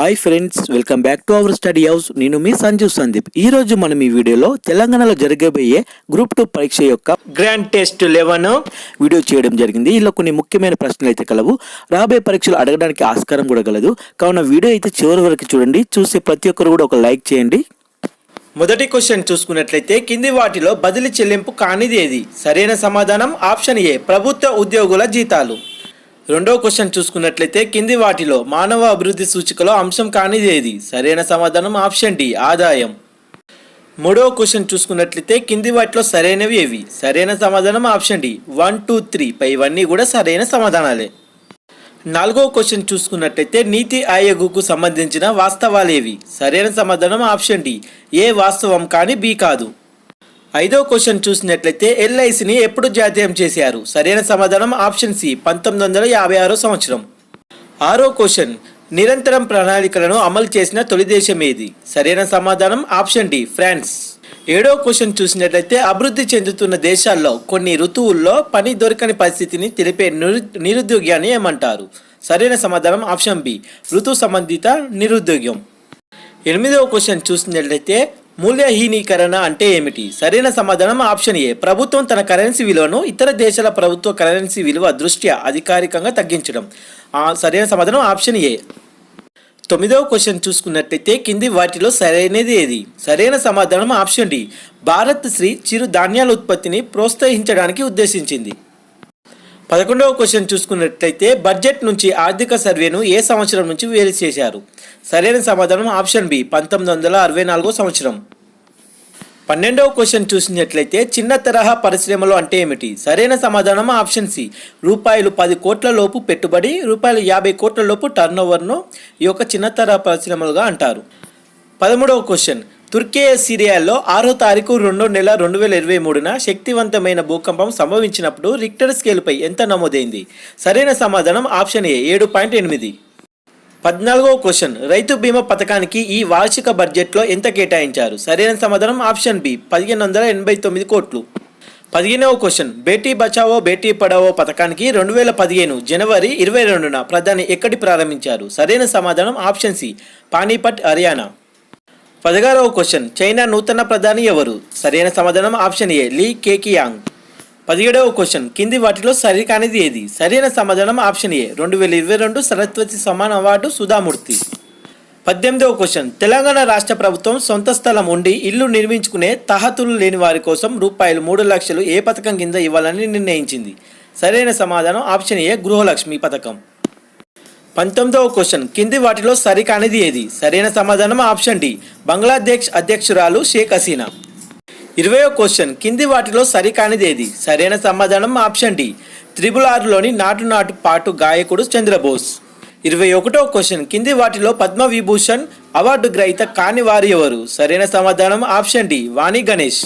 Hi friends welcome back to our study house నేను మీ సంజీవ్ సందీప్. ఈ రోజు మనం ఈ వీడియోలో తెలంగాణలో జరగబోయే గ్రూప్ టూ పరీక్ష యొక్క గ్రాండ్ టెస్ట్ లెవెన్ వీడియో చేయడం జరిగింది. ఇలా కొన్ని ముఖ్యమైన ప్రశ్నలు అయితే కలవు. రాబోయే పరీక్షలు అడగడానికి ఆస్కారం కూడా కలదు కావున వీడియో అయితే చివరి వరకు చూడండి. చూసే ప్రతి ఒక్కరు కూడా ఒక లైక్ చేయండి. మొదటి క్వశ్చన్ చూసుకున్నట్లయితే కింది వాటిలో బదిలీ చెల్లింపు కానిది ఏది సరైన సమాధానం? ఆప్షన్ ఏ ప్రభుత్వ ఉద్యోగుల జీతాలు. రెండో క్వశ్చన్ చూసుకున్నట్లయితే కింది వాటిలో మానవ అభివృద్ధి సూచికలో అంశం కానిది ఏది? సరైన సమాధానం ఆప్షన్ డి ఆదాయం. మూడో క్వశ్చన్ చూసుకున్నట్లయితే కింది వాటిలో సరైనవి ఏవి? సరైన సమాధానం option D one two three. పై ఇవన్నీ కూడా సరైన సమాధానాలే. నాలుగో క్వశ్చన్ చూసుకున్నట్లయితే నీతి ఆయోగ్కు సంబంధించిన వాస్తవాలేవి సరైన సమాధానం ఆప్షన్ డి ఏ వాస్తవం కానీ బి కాదు. ఐదో క్వశ్చన్ చూసినట్లయితే ఎల్ఐసిని ఎప్పుడు జాతీయం చేశారు? సరైన సమాధానం ఆప్షన్ సి పంతొమ్మిది వందల యాభై ఆరో సంవత్సరం. ఆరో క్వశ్చన్ నిరంతరం ప్రణాళికలను అమలు చేసిన తొలి దేశం ఏది? సరైన సమాధానం ఆప్షన్ డి ఫ్రాన్స్. ఏడో క్వశ్చన్ చూసినట్లయితే అభివృద్ధి చెందుతున్న దేశాల్లో కొన్ని ఋతువుల్లో పని దొరకని పరిస్థితిని తెలిపే నిరు నిరుద్యోగాన్ని ఏమంటారు? సరైన సమాధానం ఆప్షన్ బి ఋతు సంబంధిత నిరుద్యోగం. ఎనిమిదవ క్వశ్చన్ చూసినట్లయితే మూల్యహీనీకరణ అంటే ఏమిటి? సరైన సమాధానం ఆప్షన్ ఏ. ప్రభుత్వం తన కరెన్సీ విలువను ఇతర దేశాల ప్రభుత్వ కరెన్సీ విలువ దృష్ట్యా అధికారికంగా తగ్గించడం. సరైన సమాధానం ఆప్షన్ ఏ. తొమ్మిదవ క్వశ్చన్ చూసుకున్నట్లయితే కింది వాటిలో సరైనది ఏది? సరైన సమాధానం ఆప్షన్ డి. భారత్ శ్రీ చిరు ధాన్యాల ఉత్పత్తిని ప్రోత్సహించడానికి ఉద్దేశించింది. పదకొండవ క్వశ్చన్ చూసుకున్నట్లయితే బడ్జెట్ నుంచి ఆర్థిక సర్వేను ఏ సంవత్సరం నుంచి వేరు చేశారు? సరైన సమాధానం ఆప్షన్ బి పంతొమ్మిది వందల అరవై నాలుగో సంవత్సరం. పన్నెండవ క్వశ్చన్ చూసినట్లయితే చిన్న తరహా పరిశ్రమలు అంటే ఏమిటి? సరైన సమాధానం ఆప్షన్ సి రూపాయలు పది కోట్ల లోపు పెట్టుబడి రూపాయలు యాభై కోట్ల లోపు టర్న్ ఓవర్ను ఈ యొక్క చిన్న తరహా పరిశ్రమలుగా అంటారు. పదమూడవ క్వశ్చన్ తుర్కియా సిరియాలో ఆరో తారీఖు రెండో నెల రెండు వేల ఇరవై మూడున శక్తివంతమైన భూకంపం సంభవించినప్పుడు రిక్టర్ స్కేల్పై ఎంత నమోదైంది? సరైన సమాధానం ఆప్షన్ ఏ ఏడు పాయింట్ ఎనిమిది. పద్నాలుగవ క్వశ్చన్ రైతు బీమా పథకానికి ఈ వార్షిక బడ్జెట్లో ఎంత కేటాయించారు? సరైన సమాధానం ఆప్షన్ బి పదిహేను వందల ఎనభై తొమ్మిది కోట్లు. పదిహేనవ క్వశ్చన్ బేటీ బచావో బేటీ పడావో పథకానికి రెండు వేల పదిహేను జనవరి ఇరవై రెండున ప్రధాని ఎక్కడి ప్రారంభించారు? సరైన సమాధానం ఆప్షన్ సి పానీపట్ హర్యానా. పదహారవ క్వశ్చన్. చైనా నూతన ప్రధాని ఎవరు? సరైన సమాధానం ఆప్షన్ ఏ లీ కేకియాంగ్. పదిహేడవ క్వశ్చన్. కింది వాటిలో సరికానిది ఏది? సరైన సమాధానం ఆప్షన్ ఏ రెండు వేల ఇరవై రెండు సరస్వతి సమాన అవార్డు సుధామూర్తి. పద్దెనిమిదవ క్వశ్చన్. తెలంగాణ రాష్ట్ర ప్రభుత్వం సొంత స్థలం ఉండి ఇల్లు నిర్మించుకునే తహతులు లేని వారి కోసం రూపాయలు మూడు లక్షలు ఏ పథకం కింద ఇవ్వాలని నిర్ణయించింది. సరైన సమాధానం ఆప్షన్ ఏ గృహలక్ష్మి పథకం. పంతొమ్మిదవ క్వశ్చన్. కింది వాటిలో సరికానిది ఏది? సరైన సమాధానం ఆప్షన్ డి. బంగ్లాదేశ్ అధ్యక్షురాలు షేక్ హసీనా. ఇరవయో క్వశ్చన్. కింది వాటిలో సరికానిది ఏది? సరైన సమాధానం ఆప్షన్ డి. త్రిబుల్ ఆరులోని నాటు నాటు పాటు గాయకుడు చంద్రబోస్. ఇరవై ఒకటో క్వశ్చన్. కింది వాటిలో పద్మ విభూషణ్ అవార్డు గ్రహీత కాని వారు ఎవరు? సరైన సమాధానం ఆప్షన్ డి. వాణి గణేష్.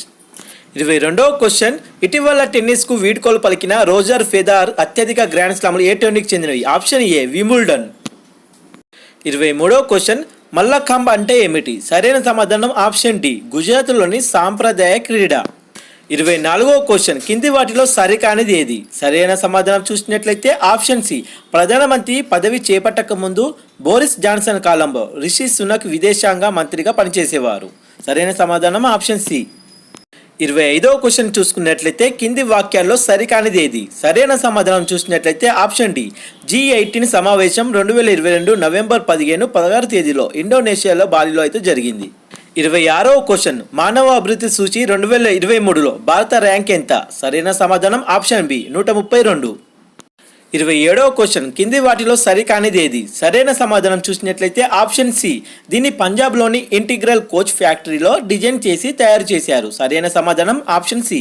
ఇరవై రెండవ క్వశ్చన్. ఇటీవల టెన్నిస్కు వీడ్కోలు పలికిన రోజర్ ఫెదార్ అత్యధిక గ్రాండ్ స్లామ్లు ఏ టోర్నీకి చెందినవి? ఆప్షన్ ఏ విముల్డన్ ఇరవై మూడవ క్వశ్చన్. మల్లఖంబ అంటే ఏమిటి? సరైన సమాధానం ఆప్షన్ డి గుజరాత్లోని సాంప్రదాయ క్రీడ. ఇరవై నాలుగవ క్వశ్చన్. కింది వాటిలో సరికానిది ఏది? సరైన సమాధానం చూసినట్లయితే ఆప్షన్ సి ప్రధానమంత్రి పదవి చేపట్టక ముందు బోరిస్ జాన్సన్ కాలంలో రిషి సునక్ విదేశాంగ మంత్రిగా పనిచేసేవారు. సరైన సమాధానం ఆప్షన్ సి. ఇరవై ఐదవ క్వశ్చన్ చూసుకున్నట్లయితే కింది వాక్యాల్లో సరికానిది ఏది సరైన సమాధానం చూసినట్లయితే ఆప్షన్ డి. జీ ఎయిటీన్ సమావేశం రెండు వేల ఇరవై రెండు నవంబర్ పదిహేను పదహారు తేదీలో ఇండోనేషియాలో బాలిలో అయితే జరిగింది. ఇరవై ఆరవ క్వశ్చన్. మానవ అభివృద్ధి సూచి రెండు వేల ఇరవై మూడులో భారత ర్యాంక్ ఎంత? సరైన సమాధానం ఆప్షన్ బి నూట ముప్పై రెండు. ఇరవై ఏడవ క్వశ్చన్. కింది వాటిలో సరికానిది ఏది? సరైన సమాధానం చూసినట్లయితే ఆప్షన్ సి. దీన్ని పంజాబ్లోని ఇంటిగ్రల్ కోచ్ ఫ్యాక్టరీలో డిజైన్ చేసి తయారు చేశారు. సరైన సమాధానం ఆప్షన్ సి.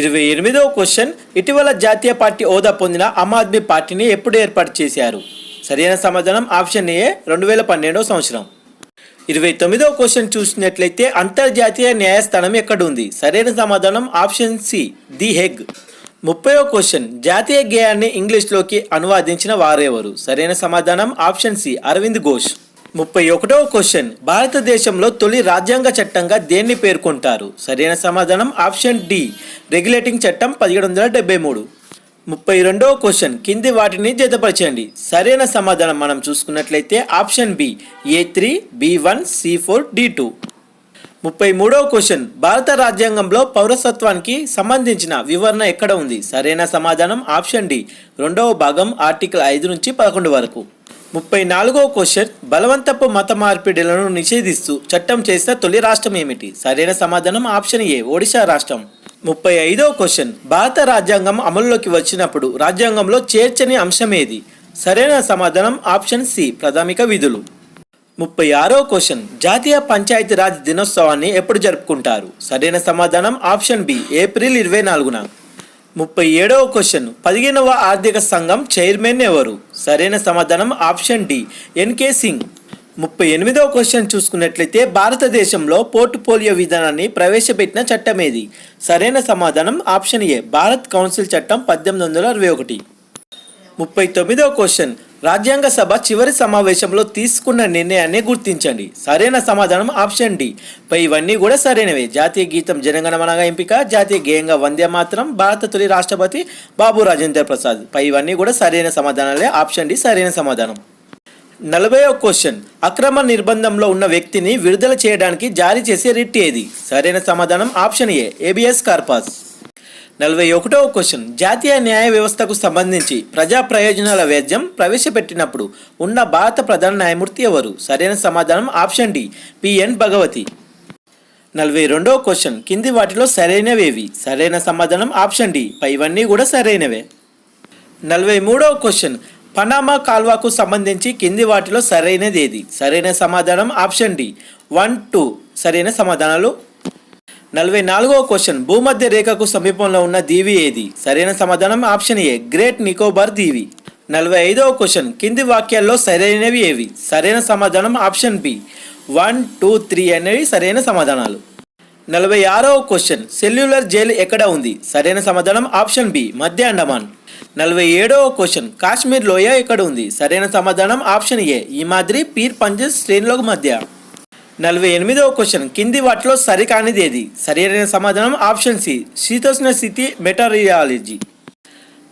ఇరవై ఎనిమిదవ క్వశ్చన్. ఇటీవల జాతీయ పార్టీ హోదా పొందిన ఆమ్ ఆద్మీ పార్టీని ఎప్పుడు ఏర్పాటు చేశారు? సరైన సమాధానం ఆప్షన్ ఏ రెండు వేల పన్నెండవ సంవత్సరం. ఇరవై తొమ్మిదవ క్వశ్చన్ చూసినట్లయితే అంతర్జాతీయ న్యాయస్థానం ఎక్కడ ఉంది సరైన సమాధానం ఆప్షన్ సి ది హెగ్. ముప్పయో క్వశ్చన్. జాతీయ గేయాన్ని ఇంగ్లీష్లోకి అనువాదించిన వారెవరు? సరైన సమాధానం ఆప్షన్ సి అరవింద్ ఘోష్. ముప్పై ఒకటవ క్వశ్చన్. భారతదేశంలో తొలి రాజ్యాంగ చట్టంగా దేన్ని పేర్కొంటారు? సరైన సమాధానం ఆప్షన్ డి రెగ్యులేటింగ్ చట్టం పదిహేడు వందల డెబ్బై మూడు. ముప్పై రెండవ క్వశ్చన్. కింది వాటిని జతపరచండి. సరైన సమాధానం మనం చూసుకున్నట్లయితే option B A three B one C four D two. ముప్పై మూడవ క్వశ్చన్. భారత రాజ్యాంగంలో పౌరసత్వానికి సంబంధించిన వివరణ ఎక్కడ ఉంది? సరైన సమాధానం ఆప్షన్ డి. రెండవ భాగం ఆర్టికల్ ఐదు నుంచి పదకొండు వరకు. ముప్పై నాలుగవ క్వశ్చన్. బలవంతపు మత మార్పిడిలను నిషేధిస్తూ చట్టం చేసిన తొలి రాష్ట్రం ఏమిటి? సరైన సమాధానం ఆప్షన్ ఏ ఒడిశా రాష్ట్రం. ముప్పై ఐదవ క్వశ్చన్. భారత రాజ్యాంగం అమలులోకి వచ్చినప్పుడు రాజ్యాంగంలో చేర్చని అంశం ఏది? సరైన సమాధానం ఆప్షన్ సి ప్రాథమిక విధులు. ముప్పై ఆరో క్వశ్చన్. జాతీయ పంచాయతీరాజ్ దినోత్సవాన్ని ఎప్పుడు జరుపుకుంటారు? సరైన సమాధానం ఆప్షన్ బి ఏప్రిల్ ఇరవై నాలుగున. ముప్పై ఏడవ క్వశ్చన్. పదిహేనవ ఆర్థిక సంఘం చైర్మన్ ఎవరు? సరైన సమాధానం ఆప్షన్ డి ఎన్కే సింగ్. ముప్పై ఎనిమిదవ క్వశ్చన్ చూసుకున్నట్లయితే భారతదేశంలో పోర్ట్ఫోలియో విధానాన్ని ప్రవేశపెట్టిన చట్టం ఏది? సరైన సమాధానం ఆప్షన్ ఏ భారత్ కౌన్సిల్ చట్టం పద్దెనిమిది వందల అరవై ఒకటి. ముప్పై తొమ్మిదవ క్వశ్చన్. రాజ్యాంగ సభ చివరి సమావేశంలో తీసుకున్న నిర్ణయాన్ని గుర్తించండి. సరైన సమాధానం ఆప్షన్ డి. పై ఇవన్నీ కూడా సరైనవే. జాతీయ గీతం జనగణమనగా ఎంపిక జాతీయ గేయంగా వందే మాత్రం భారత తొలి రాష్ట్రపతి బాబు రాజేంద్ర ప్రసాద్. పై ఇవన్నీ కూడా సరైన సమాధానాలే. ఆప్షన్ డి సరైన సమాధానం. నలభైవ క్వశ్చన్. అక్రమ నిర్బంధంలో ఉన్న వ్యక్తిని విడుదల చేయడానికి జారీ చేసే రిట్ ఏది? సరైన సమాధానం ఆప్షన్ ఏ. ఏబిఎస్ కార్పాస్. నలభై ఒకటవ క్వశ్చన్. జాతీయ న్యాయ వ్యవస్థకు సంబంధించి ప్రజా ప్రయోజనాల వ్యాజ్యం ప్రవేశపెట్టినప్పుడు ఉన్న భారత ప్రధాన న్యాయమూర్తి ఎవరు? సరైన సమాధానం ఆప్షన్ డి. పిఎన్ భగవతి. నలభై రెండవ క్వశ్చన్. కింది వాటిలో సరైనవేవి? సరైన సమాధానం ఆప్షన్ డి. పైవన్నీ కూడా సరైనవే. నలభై మూడవ క్వశ్చన్. పనామా కాల్వాకు సంబంధించి కింది వాటిలో సరైనది ఏది సరైన సమాధానం ఆప్షన్ డి. One two. సరైన సమాధానాలు? నలభై నాలుగవ క్వశ్చన్. భూమధ్య రేఖకు సమీపంలో ఉన్న దీవి ఏది? సరైన సమాధానం ఆప్షన్ ఏ గ్రేట్ నికోబార్ దీవి. నలభై ఐదవ క్వశ్చన్. కింది వాక్యాల్లో సరైనవి ఏవి? సరైన సమాధానం option B. One two three అనేవి సరైన సమాధానాలు. నలభై ఆరవ క్వశ్చన్. సెల్యులర్ జైలు ఎక్కడ ఉంది? సరైన సమాధానం ఆప్షన్ బి మధ్య అండమాన్. నలభై ఏడవ క్వశ్చన్. కాశ్మీర్ లోయ ఎక్కడ ఉంది? సరైన సమాధానం ఆప్షన్ ఏ ఈ మాదిరి పీర్ పంజస్ శ్రేణులకు మధ్య. నలభై ఎనిమిదవ క్వశ్చన్. కింది వాటిలో సరికానిది ఏది సరైన సమాధానం ఆప్షన్ సి. శీతోష్ణ స్థితి మెటరియాలజీ.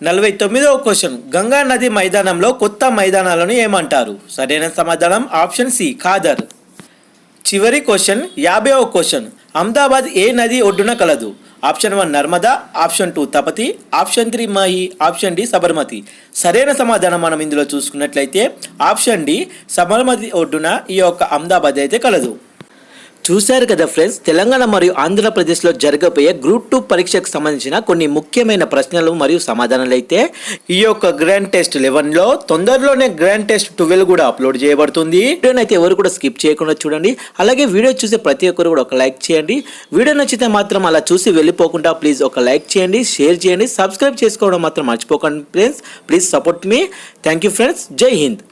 నలభై తొమ్మిదవ క్వశ్చన్. గంగా నది మైదానంలో కొత్త మైదానాలను ఏమంటారు? సరైన సమాధానం ఆప్షన్ సి. ఖాదర్. చివరి క్వశ్చన్. యాభైవ క్వశ్చన్. అహ్మదాబాద్ ఏ నది ఒడ్డున కలదు? Option one Narmada option two Tapti option three Mahi option D Sabarmati. సరైన సమాధానం మనం ఇందులో చూసుకున్నట్లయితే ఆప్షన్ డి సబర్మతి ఒడ్డున ఈ యొక్క అహ్మదాబాద్ అయితే కలదు. చూశారు కదా ఫ్రెండ్స్ తెలంగాణ మరియు ఆంధ్రప్రదేశ్లో జరగబోయే గ్రూప్ టూ పరీక్షకు సంబంధించిన కొన్ని ముఖ్యమైన ప్రశ్నలు మరియు సమాధానాలు అయితే ఈ యొక్క గ్రాండ్ టెస్ట్ లెవెన్లో తొందరలోనే గ్రాండ్ టెస్ట్ ట్వెల్వ్ కూడా అప్లోడ్ చేయబడుతుంది. వీడియోని అయితే ఎవరు కూడా స్కిప్ చేయకుండా చూడండి. అలాగే వీడియో చూసే ప్రతి ఒక్కరు కూడా ఒక లైక్ చేయండి. వీడియో నచ్చితే మాత్రం అలా చూసి వెళ్ళిపోకుండా ప్లీజ్ ఒక లైక్ చేయండి షేర్ చేయండి సబ్స్క్రైబ్ చేసుకోవడం మాత్రం మర్చిపోకండి friends please support me thank you friends Jai Hind